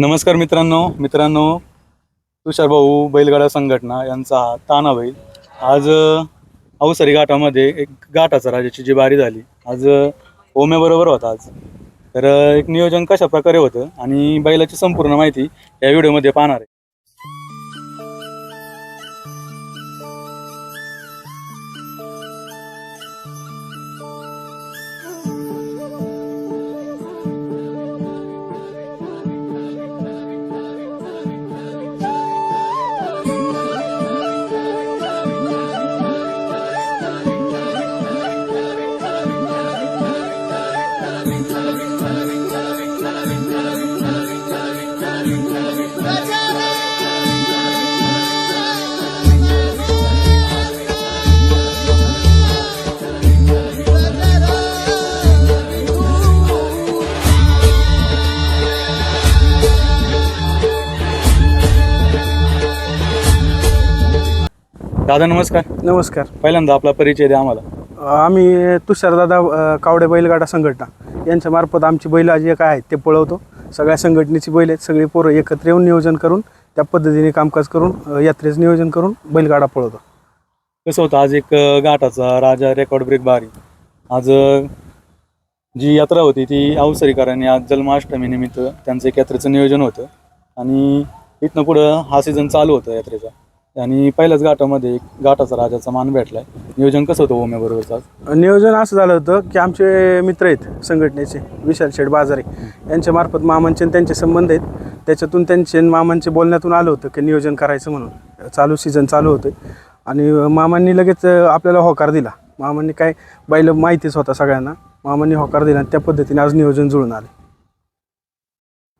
नमस्कार मित्रांनो मित्रांनो तुषार भाऊ बैलगाडा संघटना यांचा हा ताना बैल. आज अवसरी घाटामध्ये एक घाटाचा राजाची जी बारी झाली आज ओम्याबरोबर होता आज. तर एक नियोजन कशा प्रकारे होतं आणि बैलाची संपूर्ण माहिती या व्हिडिओमध्ये पाहणार आहे. दादा नमस्कार. नमस्कार. पहिल्यांदा आपला परिचय द्या आम्हाला. आम्ही तुषारदादा अ, कावडे बैलगाडा संघटना. यांच्या मार्फत आमची बैल जे काय आहेत ते पळवतो. सगळ्या संघटनेची बैल आहेत सगळी पोरं एकत्र येऊन नियोजन करून त्या पद्धतीने कामकाज करून अ, यात्रेचं नियोजन करून बैलगाडा पळवतो. कसं होतं आज एक अ, घाटाचा राजा रेकॉर्ड ब्रेक बारी आज अ, जी यात्रा होती ती अवसरीकरांनी आज जन्माष्टमी निमित्त त्यांचं एक यात्रेचं नियोजन होतं. आणि इथनं पुढं हा सीझन चालू होतं यात्रेचा. आणि पहिल्याच घाटामध्ये एक घाटाचा राजाचा मान भेटलाय. नियोजन कसं होतं ओम्याबरोबरचं आज? नियोजन असं झालं होतं की आमचे मित्र आहेत संघटनेचे विशाल शेठ बाजारे. यांच्या मार्फत मामांचे आणि त्यांचे संबंध आहेत. त्याच्यातून त्यांचे आणि मामांचे बोलण्यातून आलं होतं की नियोजन करायचं म्हणून. चालू सीझन चालू होतं आणि मामांनी लगेच आपल्याला होकार दिला. मामांनी काय बैल माहितीच होता सगळ्यांना. मामांनी होकार दिला आणि त्या पद्धतीने आज नियोजन जुळून आले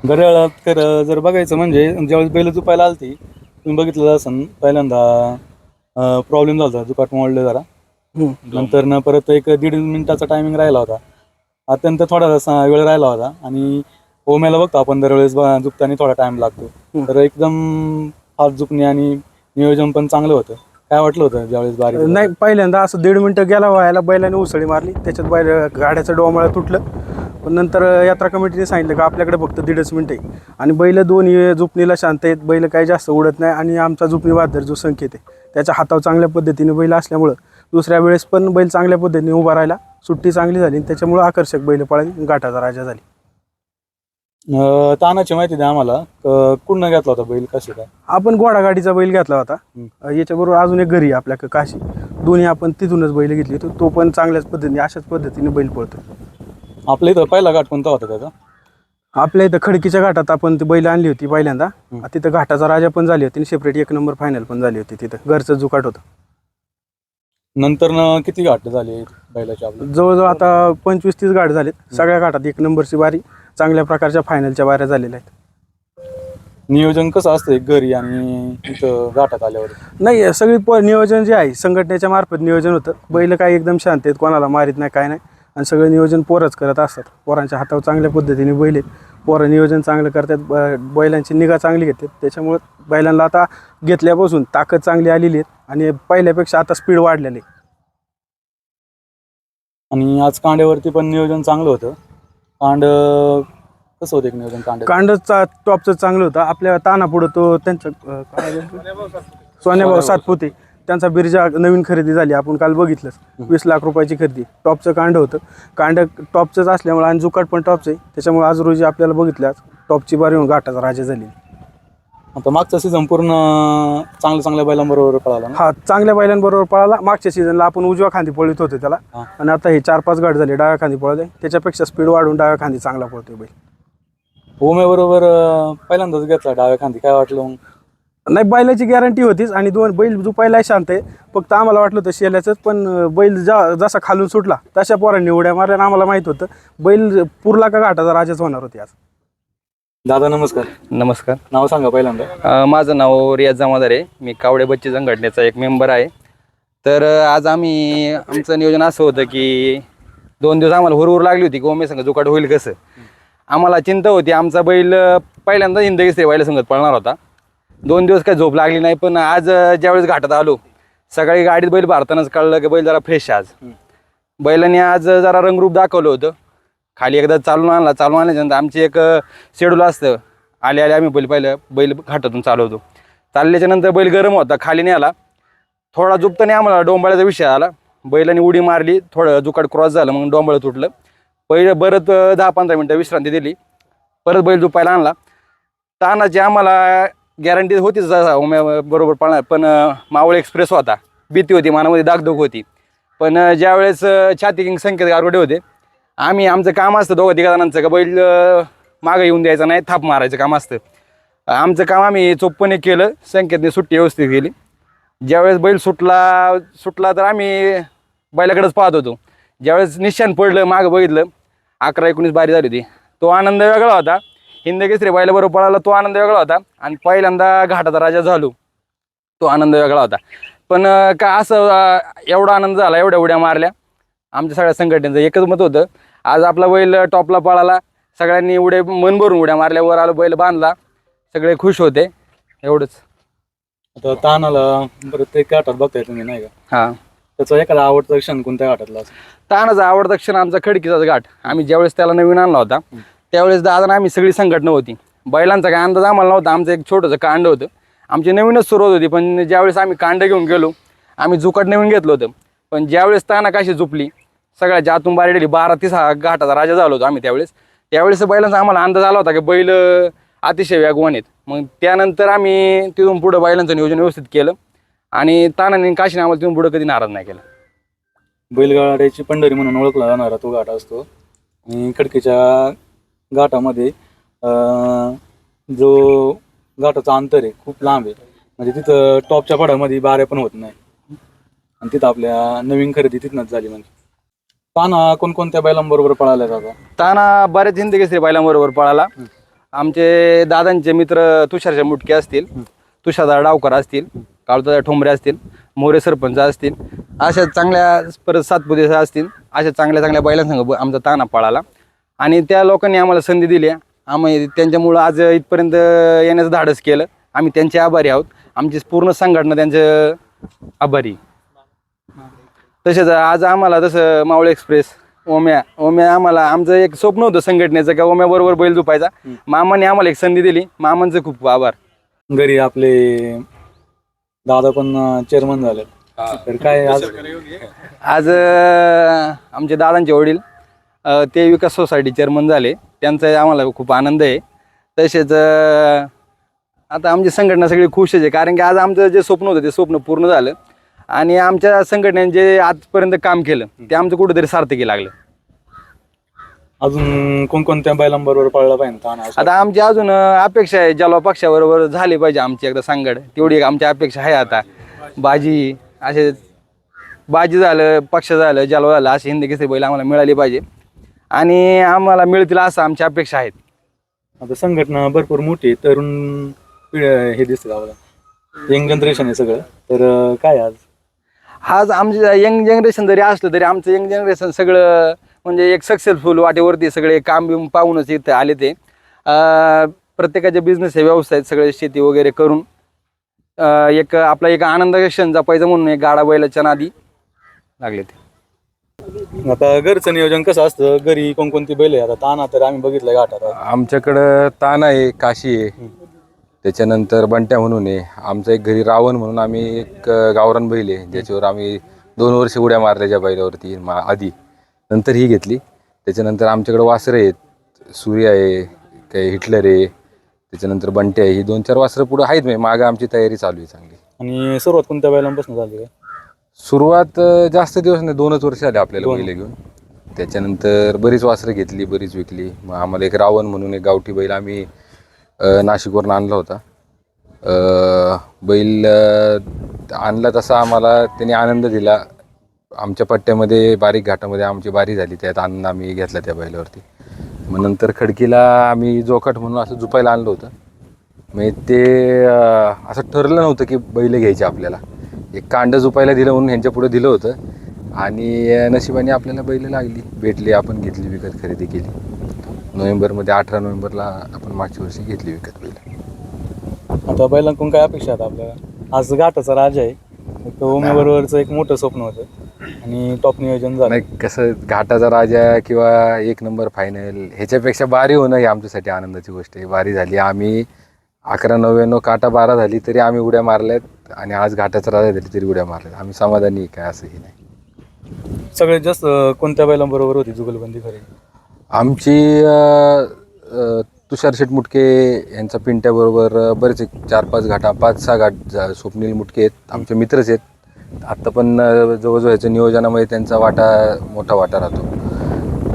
घड्याळात तर जर बघायचं म्हणजे ज्यावेळेस बैल जुपायला आलती तुम्ही बघितलं असं पहिल्यांदा प्रॉब्लेम झाला होता जुपाट मोडलं जरा. नंतर न परत एक दीड मिनिटाचा टायमिंग राहिला होता. अत्यंत थोडा वेळ राहिला होता आणि ओम्याला बघतो आपण दरवेळेस झुकताना थोडा टाइम लागतो. तर एकदम फास्ट झुकणे आणि नियोजन पण चांगलं होतं. काय वाटलं होतं ज्यावेळेस बारी नाही पहिल्यांदा असं दीड मिनटं गेला व्हायला बैलाने उसळी मारली. त्याच्यात बैल गाड्याचं डोमाळं तुटलं. पण नंतर यात्रा कमिटीने सांगितलं का आपल्याकडे फक्त दीडच मिनटं आहे. आणि बैल दोन्ही जुपणीला शांत आहेत. बैल काही जास्त उडत नाही आणि आमचा जुपणी वादर जो संकेत आहे त्याच्या हातावर चांगल्या पद्धतीने बैल असल्यामुळं दुसऱ्या वेळेस पण बैल चांगल्या पद्धतीने उभा राहिला. सुट्टी चांगली झाली आणि त्याच्यामुळं आकर्षक बैल पळाली गाठाचा राजा झाली. तानाची माहिती द्या आम्हाला. कुठनं घेतला होता बैल? कसे काय? आपण घोडागाडीचा बैल घेतला होता. याच्याबरोबर अजून एक घरी आपल्या काशी. दोन्ही आपण तिथूनच बैल घेतली तो पण चांगल्याच पद्धतीने अशाच पद्धतीने बैल पळतो. आपल्या इथं पहिला घाट कोणता होता त्याचा? आपल्या इथं खडकीच्या घाटात आपण ती बैल आणली होती पहिल्यांदा. तिथं घाटाचा राजा पण झाली होती आणि सेपरेट एक नंबर फायनल पण झाली होती तिथं. घरचं जुकाट होतं. नंतर न किती घाट झाले बैलाचे आपले? जवळजवळ आता पंचवीस तीस गाडी झालीत. सगळ्या घाटात एक नंबरची बारी. चांगल्या प्रकारच्या फायनलच्या बाऱ्या झालेल्या आहेत. नियोजन कसं असतं घरी आणि इथं घाटात आल्यावर? नाही सगळी प नियोजन जे आहे संघटनेच्या मार्फत नियोजन होतं. बैल काय एकदम शांत आहेत कोणाला मारित नाही काय नाही. आणि सगळं नियोजन पोरच करत असतात. पोरांच्या हातावर चांगल्या पद्धतीने बैल आहेत. पोरं नियोजन चांगलं करतात. ब- बैलांची निगा चांगली घेतात. त्याच्यामुळे बैलांना आता घेतल्यापासून ताकद चांगली आलेली आहे आणि पहिल्यापेक्षा आता स्पीड वाढलेली आहे. आणि आज कांड्यावरती पण नियोजन चांगलं होतं. कांड कसं होतं एक नियोजन कांड कांडचा टॉपचं चांगलं होतं. आपल्या तानापुढं तो त्यांचं? सोन्याभाऊ. सातपुते. त्यांचा बिर्जा नवीन खरेदी झाली आपण काल बघितलंच. वीस लाख रुपयाची खरेदी. टॉपचं कांड होतं. कांड टॉपचंच असल्यामुळे आणि जुकाट पण टॉपचं आहे. त्याच्यामुळे आज रोजी आपल्याला बघितलं आज टॉपची बारी होऊन घाटाचा राजा झाली. आता मागचा सीझन पूर्ण चांगल्या चांगल्या बैलांबरोबर पळाला ना? हा चांगल्या बैलांबरोबर पळाला. मागच्या सीझनला आपण उजव्या खांदी पळत होते त्याला. हा. आणि आता हे चार पाच गाठ झाले डाव्या खांदी पळले त्याच्यापेक्षा स्पीड वाढून डाव्या खांदी चांगला पळतोय बैल. ओम्याबरोबर अं, पहिल्यांदाच घेतला डाव्या खांदी. काय वाटलं मग? नाही बैलाची गॅरंटी होतीच आणि दोन बैल जुपायला शांत आहे फक्त आम्हाला वाटलं होतं शेल्याचंच पण बैल जा जसा खालून सुटला तशा पोरांनी उड्या मारल्या आम्हाला माहीत होतं बैल पुरला का घाटाचा राजाच होणार होती आज. दादा नमस्कार. नमस्कार. नाव सांगा पहिल्यांदा. अ, माझं नाव रियाज जमादार आहे. मी कावडे बच्चे संघटनेचा एक मेंबर आहे. तर अ, आज आम्ही आमचं नियोजन असं होतं की दोन दिवस आम्हाला हुरहुर लागली होती की ओमे संघ जुकाट होईल कसं? आम्हाला चिंता होती. आमचा बैल अ, पहिल्यांदा हिंदगी बैल संघात पळणार होता. दोन दिवस काही झोप लागली नाही पण आज ज्यावेळेस घाटात आलो सकाळी गाडीत बैल भारतानंच कळलं की बैल जरा फ्रेश आज. बैलांनी आज जरा रंगरूप दाखवलं होतं. खाली एकदा चालून आणला चालून आणल्याच्यानंतर आमची एक शेड्यूल असतं. आले आले आम्ही बैल पहिलं बैल घाटातून चालवतो. चालल्याच्या नंतर बैल गरम होता खाली नाही आला थोडा जुपताने आम्हाला डोंबाळ्याचा विषय आला. बैलाने उडी मारली थोडं जुकाट क्रॉस झालं मग डोंबाळ तुटलं. पहिलं अं, दहा पंधरा मिनटं विश्रांती दिली. परत बैल झुपायला आणला. तानाची आम्हाला गॅरंटी होतीच जसा उम्या बरोबर पाळणार. पण मावळ एक्सप्रेस होता. भीती होती मनामध्ये दागदुख होती. पण ज्यावेळेस छाती किंग संकेत गारवडे होते आम्ही आमचं काम असतं दोघं तिघा जणांचं का बैल मागं येऊन द्यायचं नाही थाप मारायचं काम असतं. आमचं काम आम्ही चोप्पने केलं संकेतने सुट्टी व्यवस्थित केली. ज्यावेळेस बैल सुटला सुटला तर आम्ही बैलाकडेच पाहत होतो. ज्यावेळेस निशाण पडलं मागं बघितलं अकरा एकोणीस बारी झाली होती. तो आनंद वेगळा होता. हिंद केसरी बैलाबरोबर पळाला तो आनंद वेगळा होता. आणि पहिल्यांदा घाटाचा राजा झालो तो आनंद वेगळा होता. पण का असं एवढा आनंद झाला एवढ्या उड्या मारल्या. आमच्या सगळ्या संघटनेचं एकच मत होतं. आज आपला बैल टॉपला पळाला सगळ्यांनी उड्या मन भरून उड्या मारल्या वर आलो बैल बांधला सगळे खुश होते. एवढंच. आता तानाला ते घाटात बघताय तुम्ही नाही का? हां. त्याचा एखादा आवडता क्षण कोणत्या घाटातला? तानाचा आवडता क्षण आमचा खडकीचाच घाट. आम्ही ज्यावेळेस त्याला नवीन आणला होता त्यावेळेस दादा आम्ही सगळी संघटना होती. बैलांचा काय अंदाज आम्हाला नव्हता. आमचं एक छोटंसं कांड होतं. आमची नवीनच सुरुवात होती पण ज्यावेळेस आम्ही कांड घेऊन गेलो आम्ही जुकट नवीन घेतलं होतं. पण ज्यावेळेस ताना काशी झुपली सगळ्या ज्यातून बारेडली बारा तीस हा घाटाचा राजा झालो होतो आम्ही त्यावेळेस. त्यावेळेस बैलांचा आम्हाला अंदाज आला होता की बैल अतिशय वेगवान आहेत. मग त्यानंतर आम्ही तिथून पुढं बैलांचं नियोजन व्यवस्थित केलं आणि तानाने काशीने आम्हाला तिथून पुढं कधी नाराज नाही केलं. बैलगाड्याची पंढरी म्हणून ओळखला जाणारा तो घाट असतो. आणि खडकीच्या घाटामध्ये जो घाटाचा अंतर आहे खूप लांब आहे. म्हणजे तिथं टॉपच्या पडामध्ये बाऱ्या पण होत नाही. आणि तिथं आपल्या नवीन खरेदी तिथनंच झाली म्हणजे. पाना कोणकोणत्या बैलांबरोबर पळाल्या जातात ताना बऱ्याच हिंदी केसरी बैलांबरोबर पळाला. आमचे दादांचे मित्र तुषारचे मुटके असतील तुषारदा डावकर असतील काळुदादा ठोंबरे असतील मोरे सरपंच असतील अशा चांगल्या परत सातपुते असतील अशा चांगल्या चांगल्या बैलांसंग आमचा ताना पळाला. आणि त्या लोकांनी आम्हाला संधी दिली. आम्ही त्यांच्यामुळं आज इथपर्यंत येण्याचं धाडस केलं. आम्ही त्यांचे आभारी आहोत. आमची पूर्ण संघटना त्यांचं आभारी. तसेच आज आम्हाला तसं मावळ एक्सप्रेस ओम्या ओम्या आम्हाला आमचं एक स्वप्न होतं संघटनेचं का ओम्या बरोबर बैल झुपायचा. मामाने आम्हाला एक संधी दिली. मामांचं खूप आभार. घरी आपले दादा पण चेअरमन झाले. तर काय आज? आज आमचे दादांचे वडील. ते विकास सोसायटी चेअरमन झाले. त्यांचा आम्हाला खूप आनंद आहे. तसेच आता आमची संघटना सगळी खुशच आहे कारण की आज आमचं जे स्वप्न होतं ते स्वप्न पूर्ण झालं. आणि आमच्या संघटनेने जे आजपर्यंत काम केलं ते आमचं कुठेतरी सार्थकी लागलं. अजून कोणकोणत्या बैलांबरोबर पळला पाहिजे आता आमची अजून अपेक्षा आहे जलवा पक्षाबरोबर झाली पाहिजे आमची एकदा संगड. तेवढी एक आमची अपेक्षा आहे आता. बाजी असे बाजी झालं पक्ष झालं जलवा झालं असे हिंदी केसरी बैल आम्हाला मिळाली पाहिजे. आणि आम्हाला मिळतील असं आमची अपेक्षा आहेत. आता संघटना भरपूर मोठी आहे, तरुण हे दिसतं गावाला यंग जनरेशन आहे सगळं. तर अं, काय आज? आज आमचे यंग जनरेशन जरी असलं तरी आमचं यंग जनरेशन सगळं म्हणजे एक सक्सेसफुल वाटेवरती सगळे काम बिम पाहूनच इथं आले ते. अं, प्रत्येकाचे बिझनेस हे व्यवसाय आहेत, सगळे शेती वगैरे करून. अं, एक आपला एक आनंद क्षण जपायचं म्हणून एक गाडा बैलाच्या नादी लागले ते. आता घरचं नियोजन कसं असतं? घरी कोणकोणती बैल आहे आता ताना तर आम्ही बघितलंय घाटात आमच्याकडं ताना आहे काशी आहे. त्याच्यानंतर बंट्या म्हणून आहे. आमचं एक घरी रावण म्हणून आम्ही एक गावरान बैल आहे. ज्याच्यावर आम्ही दोन वर्ष उड्या मारल्या ज्या बैलावरती मा आधी. नंतर ही घेतली. त्याच्यानंतर आमच्याकडं वासरं आहेत. सूर्य आहे काही हिटलर आहे. त्याच्यानंतर बंट्या आहे. ही दोन चार वासरं पुढं आहेत. म्हणजे मागं आमची तयारी चालू आहे चांगली. आणि सुरुवात कोणत्या बैलांपासून झाली काय सुरुवात अं, जास्त दिवस नाही दोनच वर्ष आले आपल्याला. बैल घेऊन. त्याच्यानंतर बरीच वासरं घेतली बरीच विकली. मग आम्हाला एक रावण म्हणून एक गावठी बैल आम्ही अं, नाशिकवरून आणला होता. अं, बैल अं, आणला तसा आम्हाला त्याने आनंद दिला. आमच्या पट्ट्यामध्ये बारीक घाटामध्ये आमची बारी झाली त्यात आनंद आम्ही घेतला त्या बैलावरती. मग नंतर खडकीला आम्ही जोखट म्हणून असं झुपायला आणलं होतं. म्हणजे ते अं, असं ठरलं नव्हतं की बैल घ्यायचे आपल्याला. एक कांड झुपायला दिलं म्हणून ह्यांच्या पुढे दिलं होतं. आणि नशिबाने आपल्याला बैल लागली भेटली आपण घेतली विकत खरेदी केली. नोव्हेंबरमध्ये अठरा नोव्हेंबरला आपण मागच्या वर्षी घेतली विकत बैल. आता बैलांकडून काय अपेक्षा आहेत आपल्याला? आज घाटाचा राजा आहे. एक उमेबरोबरचं एक मोठं स्वप्न होतं. आणि टॉप नियोजन झालं. नाही कसं घाटाचा राजा किंवा एक नंबर फायनल ह्याच्यापेक्षा बारी होणं ही आमच्यासाठी आनंदाची गोष्ट आहे. बारी झाली. आम्ही अकरा नव्याण्णव काटा बारा झाली तरी आम्ही उड्या मारल्यात. आणि आज घाटाचा राजा झाली तरी उड्या मारल्यात आम्ही समाधानी आहे काय असंही नाही. सगळ्यात जास्त कोणत्या बैलांबरोबर होती जुगलबंदी खरी? आमची अ, अ, तुषार शेठ मुटके यांचा पिंट्याबरोबर अ, बरेच एक चार पाच घाटा पाच सहा घाट झा- स्वप्नील मुटके आहेत. आमचे मित्रच आहेत. आत्ता पण अ, जवळजवळ याच्या नियोजनामध्ये त्यांचा वाटा मोठा वाटा राहतो.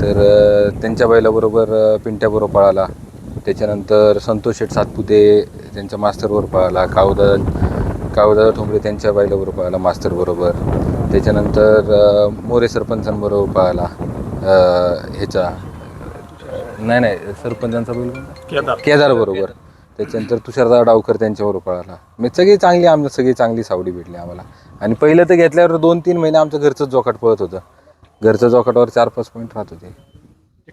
तर अ, त्यांच्या बैलाबरोबर अ, पिंट्याबरोबर पळाला. त्याच्यानंतर संतोष शेठ सातपुते त्यांच्या मास्तरबरोबर पळाला. कावदा कावदा ठोंबरे त्यांच्या बैलाबरोबर पळाला मास्तरबरोबर त्याच्यानंतर मोरे सरपंचांबरोबर पळाला अ, ह्याचा नाही नाही सरपंचांचा बैल कोणता? केदार. बरोबर. त्याच्यानंतर तुषारदा डावकर त्यांच्याबरोबर पळाला मी सगळी चांगली आमच्या सगळी चांगली सावडी भेटली आम्हाला. आणि पहिलं तर घेतल्यावर दोन तीन महिने आमचं घरचं जोकाट पळत होतं. घरचं जोकाटावर चार पाच पॉईंट राहत होते.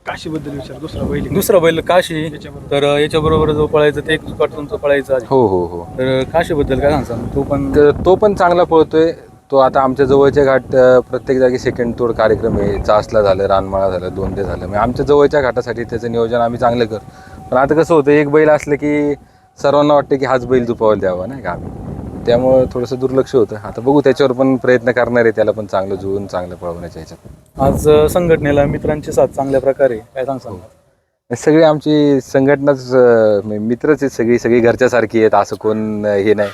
काशीबद्दल विचार दुसरा बैल दुसरा बैल काशी. तर याच्याबरोबर जो पळायचा ते एक तुमचं पळायचं आधी. हो हो हो. तर काशीबद्दल काय सांगता? तो पण तर तो पण चांगला पळतोय. तो आता आमच्या जवळचे घाट अ, प्रत्येक जागी सेकंड तोड कार्यक्रम आहे. चासला झालं रानमाळा झालं दोन ते झालं. म्हणजे आमच्या जवळच्या घाटासाठी त्याचं नियोजन आम्ही चांगलं कर. पण आता कसं होतं एक बैल असलं की सर्वांना वाटतं की हाच बैल दुपावला द्यावा नाही का? आम्ही त्यामुळं थोडंसं दुर्लक्ष होतं. आता बघू त्याच्यावर पण प्रयत्न करणार आहे त्याला पण चांगलं जुळून चांगलं पळवण्याच्या ह्याच्यात. आज अं, संघटनेला मित्रांची साथ चांगल्या प्रकारे काय सांगता सगळी आमची संघटनाच अं, म्हणजे मित्रच आहेत सगळी सगळी घरच्यासारखी आहेत असं कोण अं, हे नाही.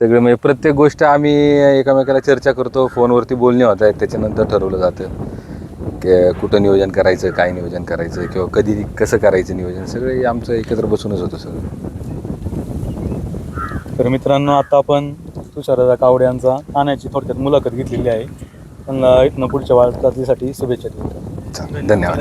सगळं म्हणजे प्रत्येक गोष्ट आम्ही एकामेकाला चर्चा करतो फोनवरती बोलणे होत आहेत त्याच्यानंतर ठरवलं जातं. की कुठं नियोजन करायचं काय नियोजन करायचं किंवा कधी कसं करायचं नियोजन सगळे आमचं एकत्र बसूनच होतं सगळं. तर मित्रांनो आता आपण तुषारदा कावडे यांचा ठाण्याची थोडक्यात मुलाखत घेतलेली आहे. त्यांना इथनं पुढच्या वाटचालीसाठी शुभेच्छा देतो. धन्यवाद.